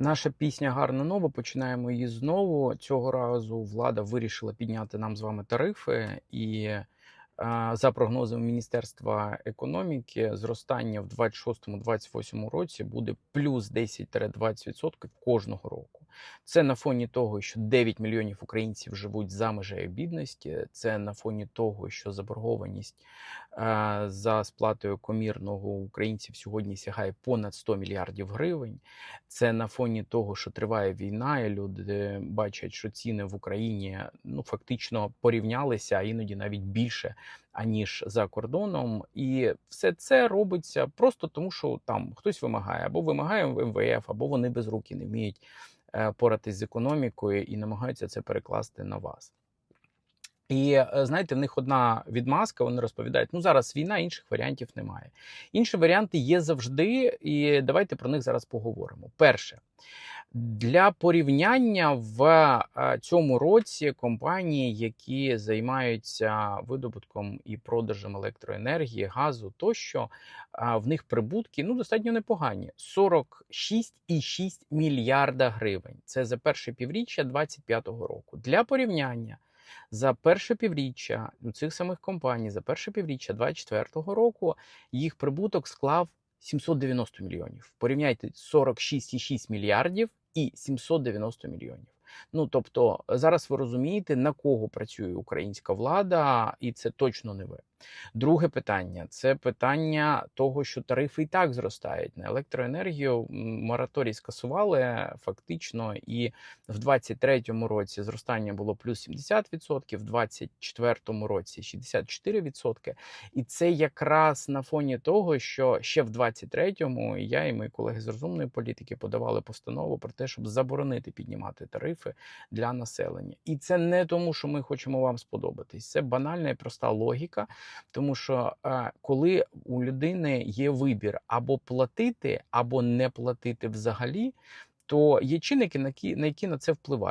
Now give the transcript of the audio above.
Наша пісня гарна нова. Починаємо її знову. Цього разу влада вирішила підняти нам з вами тарифи, і за прогнозами Міністерства економіки, зростання в 26-28 році буде плюс 10-20% кожного року. Це на фоні того, що 9 мільйонів українців живуть за межею бідності. Це на фоні того, що заборгованість за сплатою комірного українців сьогодні сягає понад 100 мільярдів гривень. Це на фоні того, що триває війна, і люди бачать, що ціни в Україні ну фактично порівнялися, а іноді навіть більше аніж за кордоном. І все це робиться просто тому, що там хтось вимагає, або вимагає МВФ, або вони без руки не вміють е, поратись з економікою і намагаються це перекласти на вас. І е, знаєте, в них одна відмазка. Вони розповідають: ну зараз війна, інших варіантів немає. Інші варіанти є завжди, і давайте про них зараз поговоримо. Перше, для порівняння в е, цьому році компанії, які займаються видобутком і продажем електроенергії, газу тощо, е, в них прибутки ну достатньо непогані: 46,6 мільярда гривень. Це за перше півріччя 2025 року. Для порівняння. За перше півріччя у цих самих компаній, за перше півріччя 2024 року їх прибуток склав 790 мільйонів. Порівняйте 46,6 мільярдів і 790 мільйонів. Ну тобто, зараз ви розумієте, на кого працює українська влада, і це точно не ви. Друге питання це питання того, що тарифи і так зростають на електроенергію. Мораторій скасували фактично, і в 23-му році зростання було плюс 70%, в 24-му році 64%. І це якраз на фоні того, що ще в 23-му я і мої колеги з розумної політики подавали постанову про те, щоб заборонити піднімати тарифи для населення. І це не тому, що ми хочемо вам сподобатись. Це банальна і проста логіка. Тому що е, коли у людини є вибір або платити, або не платити взагалі, то є чинники, на які на, це впливають.